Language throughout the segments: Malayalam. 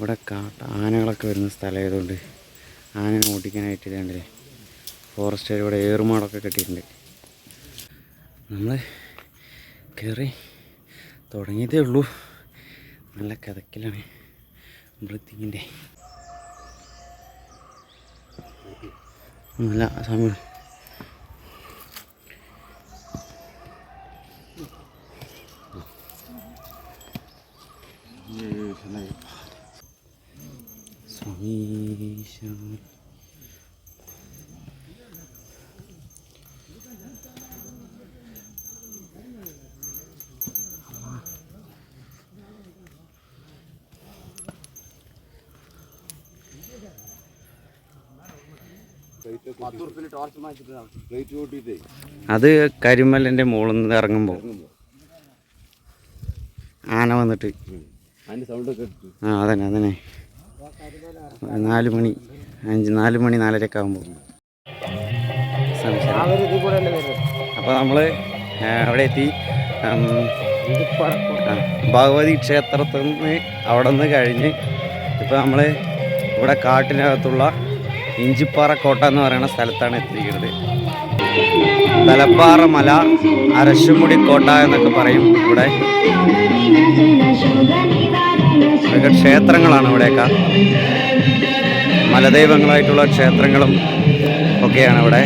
ഇവിടെ കാട്ട ആനകളൊക്കെ വരുന്ന സ്ഥലമായതുകൊണ്ട് ആനനെ ഓടിക്കാനായിട്ട് ഇതാണ്ടല്ലേ ഫോറസ്റ്റ് ഇവിടെ ഏറുമാടൊക്കെ കെട്ടിയിട്ടുണ്ട്. നമ്മൾ കയറി തുടങ്ങിയതേ ഉള്ളൂ. നല്ല കഥക്കിലാണ് ബ്രീത്തിങ്ങിന്റെ നല്ല സമയം. സമീശ അത് കരിമലിന്റെ മുകളിൽ നിന്ന് ഇറങ്ങുമ്പോൾ ആന വന്നിട്ട്. ആ അതന്നെ അതന്നെ. നാല് മണി അഞ്ച് നാല് മണി നാലരയൊക്കെ ആകുമ്പോൾ അപ്പോൾ നമ്മൾ അവിടെ എത്തി. ഭഗവതി ക്ഷേത്രത്തിൽ നിന്ന് അവിടെ നിന്ന് കഴിഞ്ഞ് ഇപ്പോൾ നമ്മൾ ഇവിടെ കാട്ടിനകത്തുള്ള ഇഞ്ചിപ്പാറ കോട്ട എന്ന് പറയുന്ന സ്ഥലത്താണ് എത്തിയിരിക്കുന്നത്. തലപ്പാറ മല അരശുമുടി കോട്ട എന്നൊക്കെ പറയും ഇവിടെ. ക്ഷേത്രങ്ങളാണ് ഇവിടെയൊക്കെ. മലദൈവങ്ങളായിട്ടുള്ള ക്ഷേത്രങ്ങളും ഒക്കെയാണ് ഇവിടെ.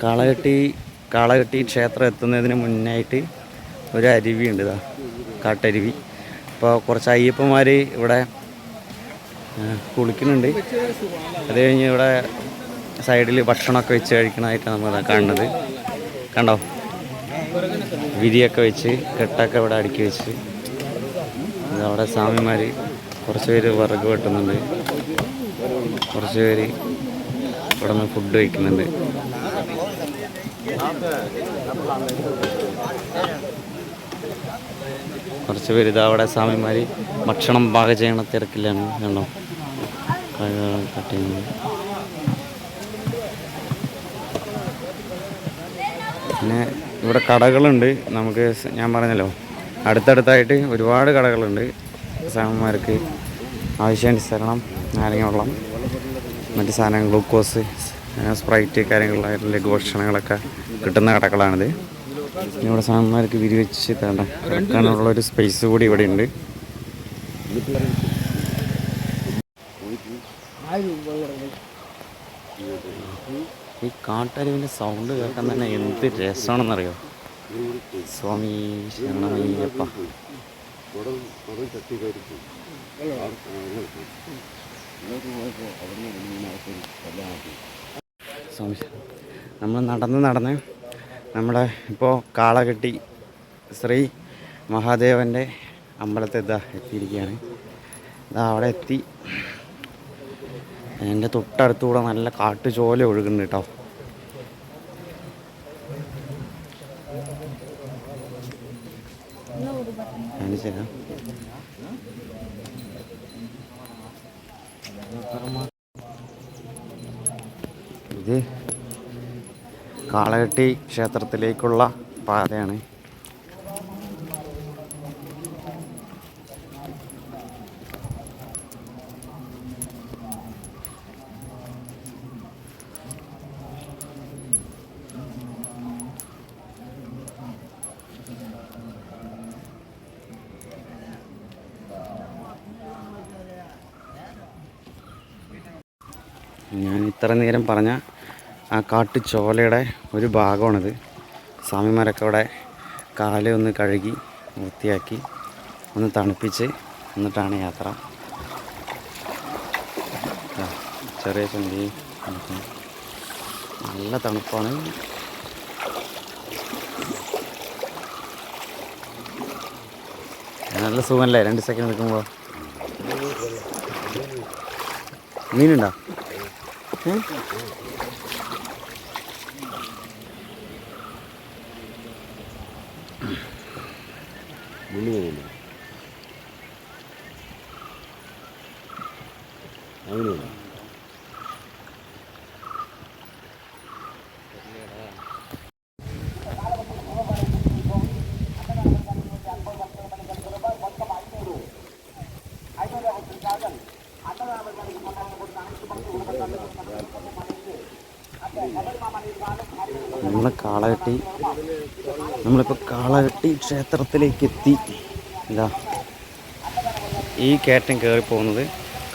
കാളകെട്ടി കാളകെട്ടി ക്ഷേത്രം എത്തുന്നതിന് മുന്നായിട്ട് ഒരു അരുവി ഉണ്ട് ഇതാ കാട്ടരുവി. അപ്പോൾ കുറച്ച് അയ്യപ്പന്മാർ ഇവിടെ കുളിക്കുന്നുണ്ട്. അത് കഴിഞ്ഞ് ഇവിടെ സൈഡിൽ ഭക്ഷണമൊക്കെ വെച്ച് കഴിക്കണമായിട്ടാണ് നമ്മൾ കാണുന്നത്. കണ്ടോ? വിരിയൊക്കെ വെച്ച് കെട്ടൊക്കെ ഇവിടെ അടുക്കി വെച്ച്. അവിടെ സ്വാമിമാർ കുറച്ച് പേര് വിറക് വെട്ടുന്നുണ്ട്. കുറച്ച് പേര് ഇവിടെ നിന്ന് ഫുഡ് കഴിക്കുന്നുണ്ട്. കുറച്ച് പേര് ഇതാ അവിടെ സ്വാമിമാർ ഭക്ഷണം പാകം ചെയ്യണ തിരക്കില്ലാണ് കണ്ടോ? കട്ട് ചെയ്യുന്നത്. പിന്നെ ഇവിടെ കടകളുണ്ട്. നമുക്ക് ഞാൻ പറഞ്ഞല്ലോ അടുത്തടുത്തായിട്ട് ഒരുപാട് കടകളുണ്ട്. സാമന്മാർക്ക് ആവശ്യാനുസരണം നാരങ്ങ വെള്ളം മറ്റ് സാധനങ്ങൾ ഗ്ലൂക്കോസ് സ്പ്രൈറ്റ് കാര്യങ്ങളായിട്ടുള്ള ലഘുഭക്ഷണങ്ങളൊക്കെ കിട്ടുന്ന കടകളാണിത്. ഇവിടെ സാമന്മാർക്ക് വിരിവെച്ച് തേണ്ട കിടക്കാനുള്ള ഒരു സ്പേസ് കൂടി ഇവിടെ ഉണ്ട്. ഈ കാട്ടരുവിന്റെ സൗണ്ട് കേൾക്കാൻ തന്നെ എന്ത് രസമാണെന്നറിയോ? സ്വാമി ശരണമയ്യപ്പ. നമ്മൾ നടന്ന് നടന്ന് നമ്മുടെ ഇപ്പോൾ കാളകെട്ടി ശ്രീ മഹാദേവന്റെ അമ്പലത്തെ ഇതാ എത്തിയിരിക്കുകയാണ്. ഇതാ അവിടെ എത്തി. എന്റെ തൊട്ടടുത്തുകൂടെ നല്ല കാട്ടുചോല ഒഴുകുന്നുണ്ട് കേട്ടോ. കാണിച്ചു തരാം. ഇത് കാളകെട്ടി ക്ഷേത്രത്തിലേക്കുള്ള പാതയാണ് ഞാൻ ഇത്ര നേരം പറഞ്ഞ ആ കാട്ടുചോലയുടെ ഒരു ഭാഗമാണിത്. സ്വാമിമാരൊക്കെ അവിടെ കാൽ ഒന്ന് കഴുകി വൃത്തിയാക്കി ഒന്ന് തണുപ്പിച്ച് എന്നിട്ടാണ് യാത്ര. ചെറിയ ചന്തി നല്ല തണുപ്പാണ്. നല്ല സുഖമല്ലേ? രണ്ട് സെക്കൻഡ് നിൽക്കുമ്പോൾ. മീനുണ്ടോ? 같아요? 물리고 보네. 아니네. കാളകെട്ടി നമ്മളിപ്പോൾ കാളകെട്ടി ക്ഷേത്രത്തിലേക്ക് എത്തി എന്താ ഈ കയറ്റം കയറി പോകുന്നത്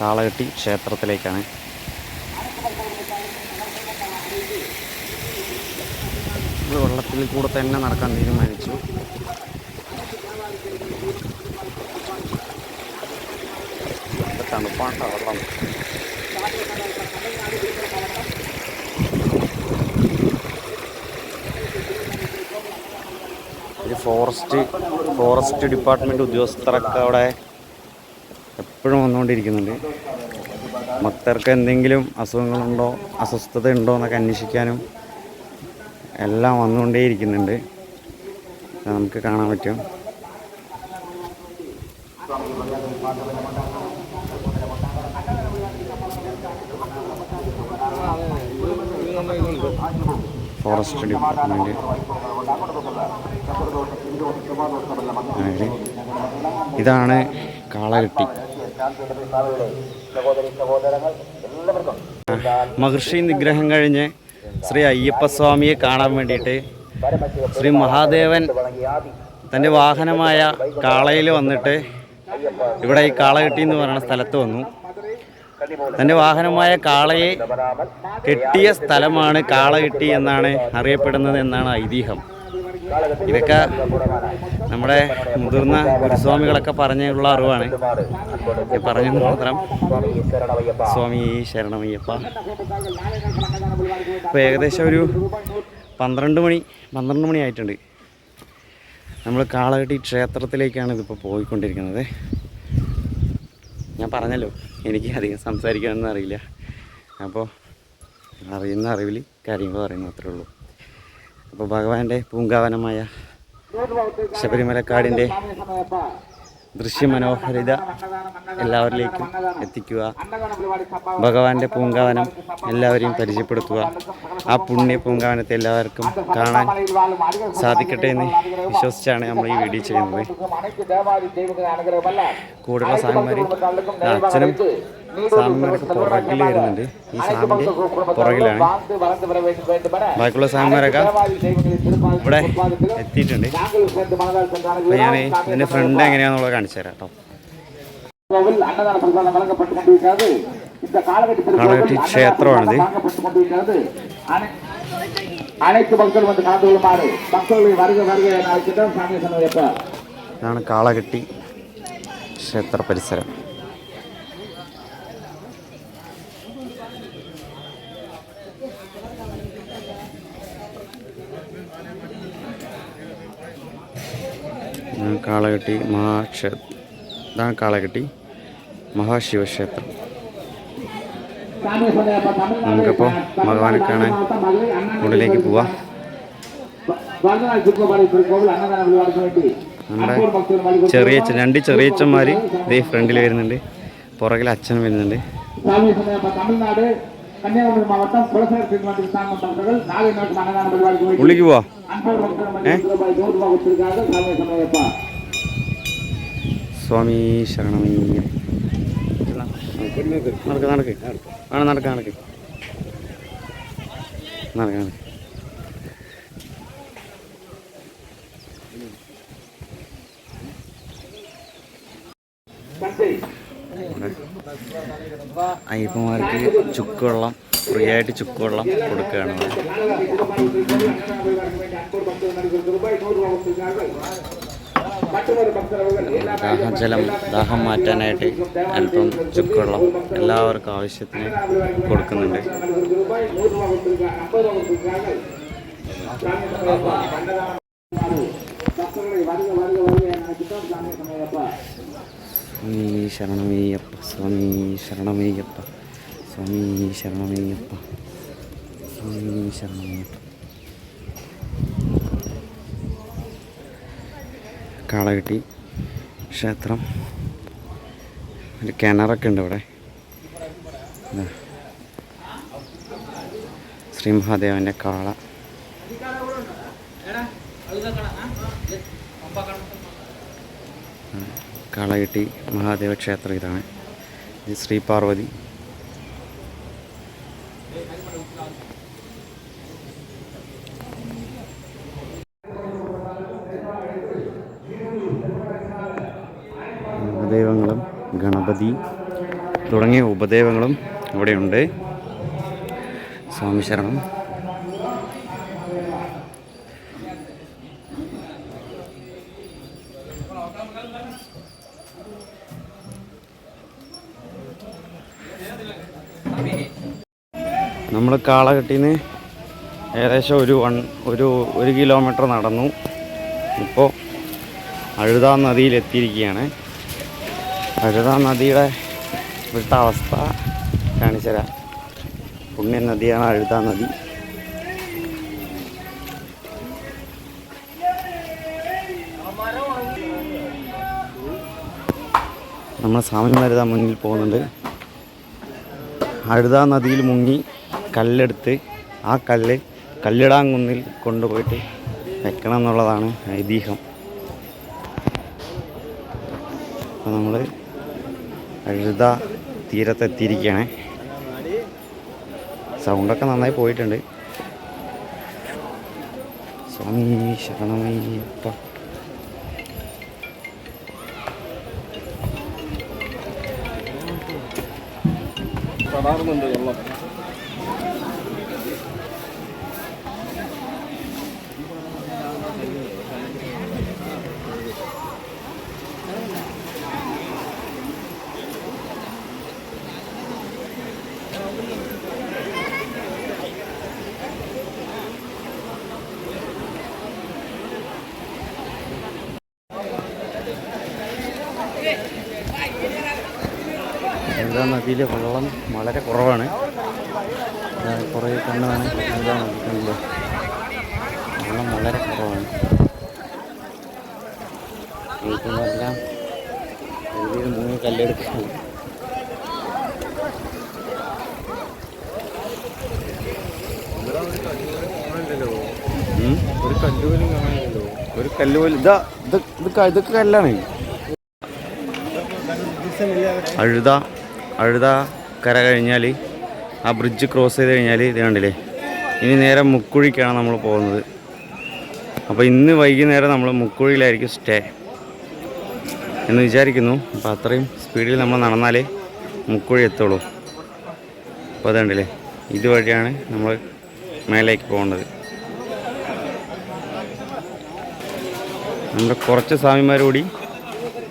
കാളകെട്ടി ക്ഷേത്രത്തിലേക്കാണ്. വെള്ളത്തിൽ കൂടെ തന്നെ നടക്കാൻ തീരുമാനിച്ചു. തണുപ്പാണ് വെള്ളം. ഫോറസ്റ്റ് ഫോറസ്റ്റ് ഡിപ്പാർട്ട്മെന്റ് ഉദ്യോഗസ്ഥരൊക്കെ അവിടെ എപ്പോഴും വന്നുകൊണ്ടിരിക്കുന്നുണ്ട്. ഭക്തർക്ക് എന്തെങ്കിലും അസുഖങ്ങളുണ്ടോ അസ്വസ്ഥത ഉണ്ടോ എന്നൊക്കെ അന്വേഷിക്കാനും എല്ലാം വന്നുകൊണ്ടേയിരിക്കുന്നുണ്ട്. നമുക്ക് കാണാൻ പറ്റും. ഫോറസ്റ്റ് ഡിപ്പാർട്ട്മെന്റ് ഇതാണ് കാളകെട്ടി മഹർഷി നിഗ്രഹം കഴിഞ്ഞ് ശ്രീ അയ്യപ്പസ്വാമിയെ കാണാൻ വേണ്ടിയിട്ട് ശ്രീ മഹാദേവൻ തന്റെ വാഹനമായ കാളയിൽ വന്നിട്ട് ഇവിടെ ഈ കാളകെട്ടി എന്ന് പറയുന്ന സ്ഥലത്ത് വന്നു. തന്റെ വാഹനമായ കാളയെ കെട്ടിയ സ്ഥലമാണ് കാള കെട്ടി എന്നാണ് അറിയപ്പെടുന്നത് എന്നാണ് ഐതിഹ്യം. ഇതൊക്കെ നമ്മുടെ മുതിർന്ന ഗുരുസ്വാമികളൊക്കെ പറഞ്ഞുള്ള അറിവാണ്. പറഞ്ഞു മാത്രം. സ്വാമി ശരണമയ്യപ്പ. ഇപ്പോൾ ഏകദേശം ഒരു പന്ത്രണ്ട് മണി പന്ത്രണ്ട് മണി ആയിട്ടുണ്ട്. നമ്മൾ കാളകെട്ടി ക്ഷേത്രത്തിലേക്കാണ് ഇതിപ്പോൾ പോയിക്കൊണ്ടിരിക്കുന്നത്. ഞാൻ പറഞ്ഞല്ലോ എനിക്ക് അധികം സംസാരിക്കാനൊന്നും അറിയില്ല. അപ്പോൾ അറിയുന്ന അറിവിൽ കാര്യങ്ങൾ പറയുന്നു അത്രേ ഉള്ളൂ. അപ്പോൾ ഭഗവാന്റെ പൂങ്കാവനമായ ശബരിമലക്കാടിന്റെ ദൃശ്യമനോഹരിത എല്ലാവരിലേക്കും എത്തിക്കുക. ഭഗവാന്റെ പൂങ്കാവനം എല്ലാവരെയും പരിചയപ്പെടുത്തുക. ആ പുണ്യ പൂങ്കാവനത്തെ എല്ലാവർക്കും കാണാൻ സാധിക്കട്ടെ എന്ന് വിശ്വസിച്ചാണ് നമ്മൾ ഈ വീഡിയോ ചെയ്യുന്നത്. കൂടുതലുള്ള സ്വാമിമാർ അച്ഛനും സാമ്മാരൊക്കെ പുറകിൽ വരുന്നുണ്ട്. ഈ സാമിന്റെ പുറകിലാണ്. ബാക്കിയുള്ള സാമ്മാരൊക്കെ ഇവിടെ എത്തിയിട്ടുണ്ട്. അപ്പോൾ ഞാൻ ഇതിന്റെ ഫ്രണ്ട് എങ്ങനെയാണെന്നുള്ളത് കാണിച്ചു തരാം കേട്ടോ. കാളകെട്ടി ക്ഷേത്രമാണിത്. ഇതാണ് കാളകെട്ടി ക്ഷേത്ര പരിസരം. കാളകെട്ടി മഹാക്ഷേത്രം ഇതാണ് കാളകെട്ടി മഹാശിവക്ഷേത്രം. നമുക്കിപ്പോൾ ഭഗവാനെ കാണാൻ ഉള്ളിലേക്ക് പോവാം. നമ്മുടെ ചെറിയ രണ്ട് ചെറിയച്ചന്മാർ ഇതേ ഫ്രണ്ടിൽ വരുന്നുണ്ട്. പുറകിൽ അച്ഛൻ വരുന്നുണ്ട്. உள்ளிக்கு வா சுவாமி சரணமி நடக்கு நடக்கு ஆனால் நடக்க நடக்கு நடக்க நடக்கு Thank you. അയ്യപ്പന്മാർക്ക് ചുക്കുവെള്ളം ഫ്രീ ആയിട്ട് ചുക്കുവെള്ളം കൊടുക്കുകയാണ്. ദാഹജലം ദാഹം മാറ്റാനായിട്ട് അല്പം ചുക്കുവെള്ളം എല്ലാവർക്കും ആവശ്യത്തിന് കൊടുക്കുന്നുണ്ട് സ്വാമി ശരണമേയപ്പ സ്വാമി ശരണമേയപ്പ സ്വാമി ശരണമേയപ്പ സ്വാമി ശരണമേയപ്പ കാളകെട്ടി ക്ഷേത്രം. ഒരു കിണറൊക്കെ ഉണ്ട് ഇവിടെ. ശ്രീ മഹാദേവന്റെ കാള. കാളകെട്ടി മഹാദേവ ക്ഷേത്രം ഇതാണ്. ഇത് ശ്രീ പാർവതി. ഉപദേവങ്ങളും ഗണപതി തുടങ്ങിയ ഉപദേവങ്ങളും ഇവിടെയുണ്ട്. സ്വാമി ശരണം. നമ്മൾ കാളകെട്ടിന്ന് ഏകദേശം ഒരു വൺ ഒരു ഒരു കിലോമീറ്റർ നടന്നു. ഇപ്പോൾ അഴുതാ നദിയിൽ എത്തിയിരിക്കുകയാണ് അഴുതാ നദിയുടെ ഇവിടുത്തെ അവസ്ഥ കാണിച്ചു തരാം. പുണ്യ നദിയാണ് അഴുതാ നദി. നമ്മൾ സ്വാമിമാരിതാ മുന്നിൽ പോകുന്നുണ്ട്. അഴുതാ നദിയിൽ മുങ്ങി കല്ലെടുത്ത് ആ കല്ല് കല്ലിടാങ്കുന്നിൽ കൊണ്ടുപോയിട്ട് വെക്കണം എന്നുള്ളതാണ് ഐതിഹ്യം. അപ്പോൾ നമ്മൾ അഴുത തീരത്തെത്തിയിരിക്കുകയാണ് സൗണ്ടൊക്കെ നന്നായി പോയിട്ടുണ്ട്. സ്വാമി ശരണമയ്യപ്പ തടാറുന്നുണ്ട് വെള്ളം. നദിയിലെ വെള്ളം വളരെ കുറവാണ്. കുറേ കണ്ണാണ് എല്ലാം നദി കണ്ടില്ലേ വെള്ളം വളരെ കുറവാണ്. വീട്ടിലെല്ലാം എഴുതിയത് മൂന്ന് കല്ലെടുക്കാണ് ഒരു കല്ലുപോലും കാണാനില്ലല്ലോ ഒരു കല്ല് പോലും ഇതാ ഇത് ഇതൊക്കെ കല്ലാണ്. അഴുത. അഴുത കര കഴിഞ്ഞാൽ ആ ബ്രിഡ്ജ് ക്രോസ് ചെയ്ത് കഴിഞ്ഞാൽ ഇത് കണ്ടില്ലേ? ഇനി നേരെ മുക്കുഴിക്കാണ് നമ്മൾ പോകുന്നത്. അപ്പോൾ ഇന്ന് വൈകുന്നേരം നമ്മൾ മുക്കുഴിയിലായിരിക്കും സ്റ്റേ എന്ന് വിചാരിക്കുന്നു. അപ്പോൾ അത്രയും സ്പീഡിൽ നമ്മൾ നടന്നാലേ മുക്കുഴി എത്തുള്ളൂ. അപ്പോൾ അതുണ്ടല്ലേ ഇതുവഴിയാണ് നമ്മൾ മേലേക്ക് പോകേണ്ടത്. നമ്മുടെ കുറച്ച് സ്വാമിമാർ കൂടി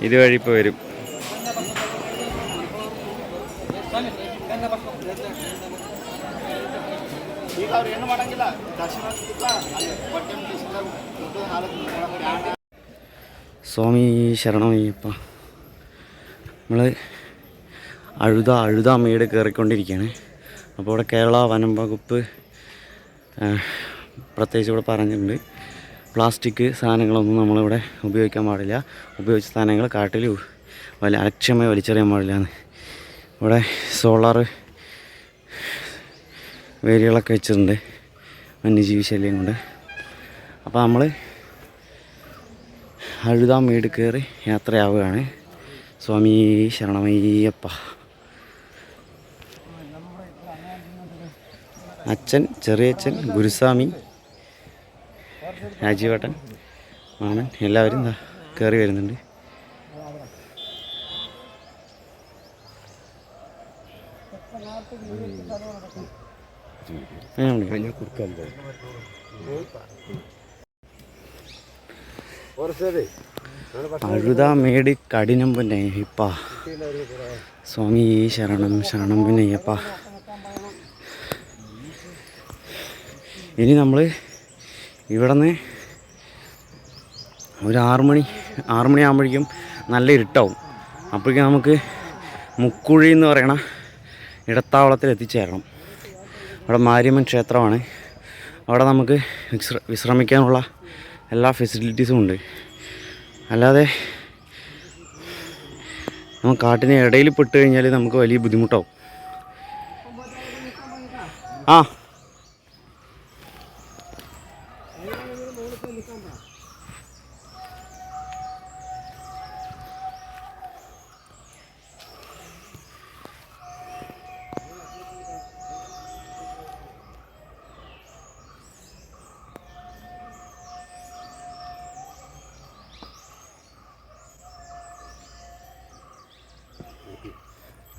ഇതുവഴി ഇപ്പോൾ വരും. സ്വാമി ശരണമയ്യപ്പ. നമ്മൾ അഴുത അഴുത അമ്മയുടെ കയറിക്കൊണ്ടിരിക്കുകയാണ്. അപ്പോൾ ഇവിടെ കേരള വനം വകുപ്പ് പ്രത്യേകിച്ച് ഇവിടെ പറഞ്ഞിട്ടുണ്ട്. പ്ലാസ്റ്റിക് സാധനങ്ങളൊന്നും നമ്മളിവിടെ ഉപയോഗിക്കാൻ പാടില്ല. ഉപയോഗിച്ച സാധനങ്ങൾ കാട്ടിൽ വല അലക്ഷ്യമായി വലിച്ചെറിയാൻ പാടില്ല എന്ന്. ഇവിടെ സോളാർ വേലികളൊക്കെ വെച്ചിട്ടുണ്ട് വന്യജീവി ശല്യം കൊണ്ട്. അപ്പോൾ നമ്മൾ അഴുതാൻ വീട് കയറി യാത്രയാവുകയാണ്. സ്വാമി ശരണമയ്യപ്പ. അച്ഛൻ ചെറിയച്ഛൻ ഗുരുസ്വാമി രാജീവേട്ടൻ മാമൻ എല്ലാവരും കയറി വരുന്നുണ്ട്. ഞാൻ വിളിക്കാം. അഴുതാ മേട് കഠിനം പൊന്നയ്യപ്പ സ്വാമി ശരണം ശരണം പൊന്നയ്യപ്പ ഇനി നമ്മൾ ഇവിടെ നിന്ന് ഒരു ആറുമണി ആറുമണി ആറ് മണി ആകുമ്പോഴേക്കും നല്ല ഇരുട്ടാവും. അപ്പോഴേക്കും നമുക്ക് മുക്കുഴി എന്ന് പറയണ ഇടത്താവളത്തിൽ എത്തിച്ചേരണം. അവിടെ മാരിയമ്മൻ ക്ഷേത്രമാണ്. അവിടെ നമുക്ക് വിശ്ര വിശ്രമിക്കാനുള്ള എല്ലാ ഫെസിലിറ്റീസും ഉണ്ട്. അല്ലാതെ നമ്മൾ കാട്ടിന് ഇടയിൽ പെട്ട് കഴിഞ്ഞാൽ നമുക്ക് വലിയ ബുദ്ധിമുട്ടാവും. ആ.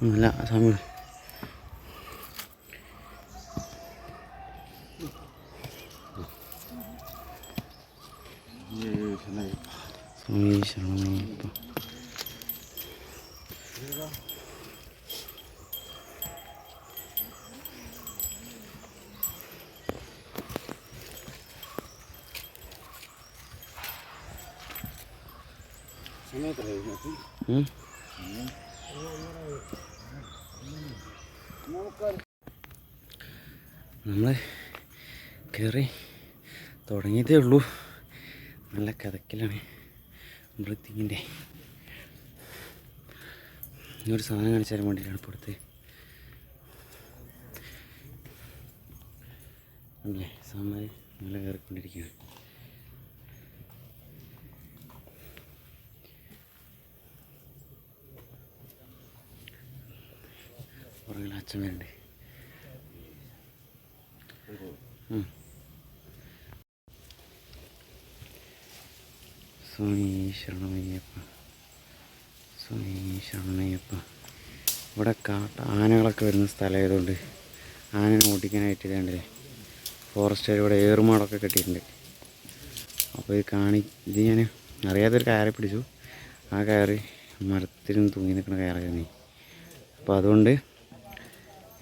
അല്ല സമയം സ്വാമി ശരണമയ്യപ്പ ഉം. നമ്മൾ കയറി തുടങ്ങിയതേ ഉള്ളൂ. നല്ല കഥക്കിലാണ് ബ്രീത്തിങ്ങിന്റെ. ഒരു സാധനം കാണിച്ചു ഇപ്പോൾ അടുത്ത് അല്ലേ? സാമാര് നല്ല കയറിക്കൊണ്ടിരിക്കുകയാണ്. പുറകിൽ അച്ഛൻ ഉം. സ്വാമി ശരണമയ്യപ്പ ഇവിടെ കാട്ട ആനകളൊക്കെ വരുന്ന സ്ഥലമായതുകൊണ്ട് ആനനെ ഓടിക്കാനായിട്ട് ഇതാണ്ടല്ലേ ഫോറസ്റ്റുകാർ ഇവിടെ ഏറുമാടൊക്കെ കെട്ടിയിട്ടുണ്ട്. അപ്പോൾ ഇത് കാണി ഇത് ഞാൻ അറിയാത്തൊരു കയറി പിടിച്ചു. ആ കയറി മരത്തിൽ തൂങ്ങി നിൽക്കുന്ന കയറായിരുന്നു അപ്പോൾ അതുകൊണ്ട്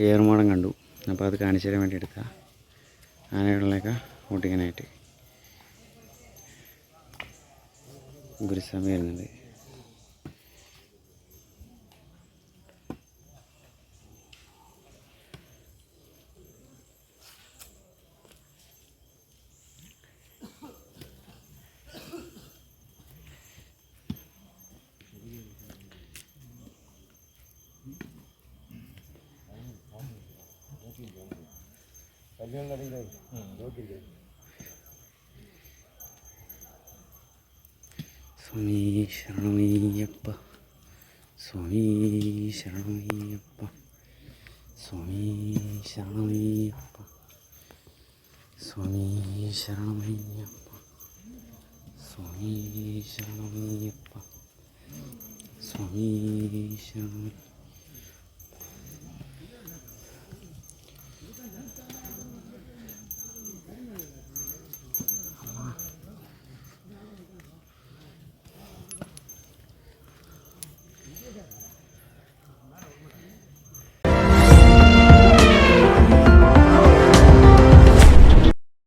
ഏറുമാടം കണ്ടു. അപ്പോൾ അത് കാണിച്ചു തരാൻ വേണ്ടി എടുക്കുക ആനകളിലേക്ക് ഓട്ടിക്കാനായിട്ട് ഗുരുസ്വാമി വരുന്നുണ്ട്. സ്വാമി ശരണമയ്യപ്പ. സ്വാമി ശരണമയ്യപ്പ. സ്വാമി ശരണമയ്യപ്പ. സ്വാമി ശരണമയ്യപ്പ. സ്വാമി ശരണം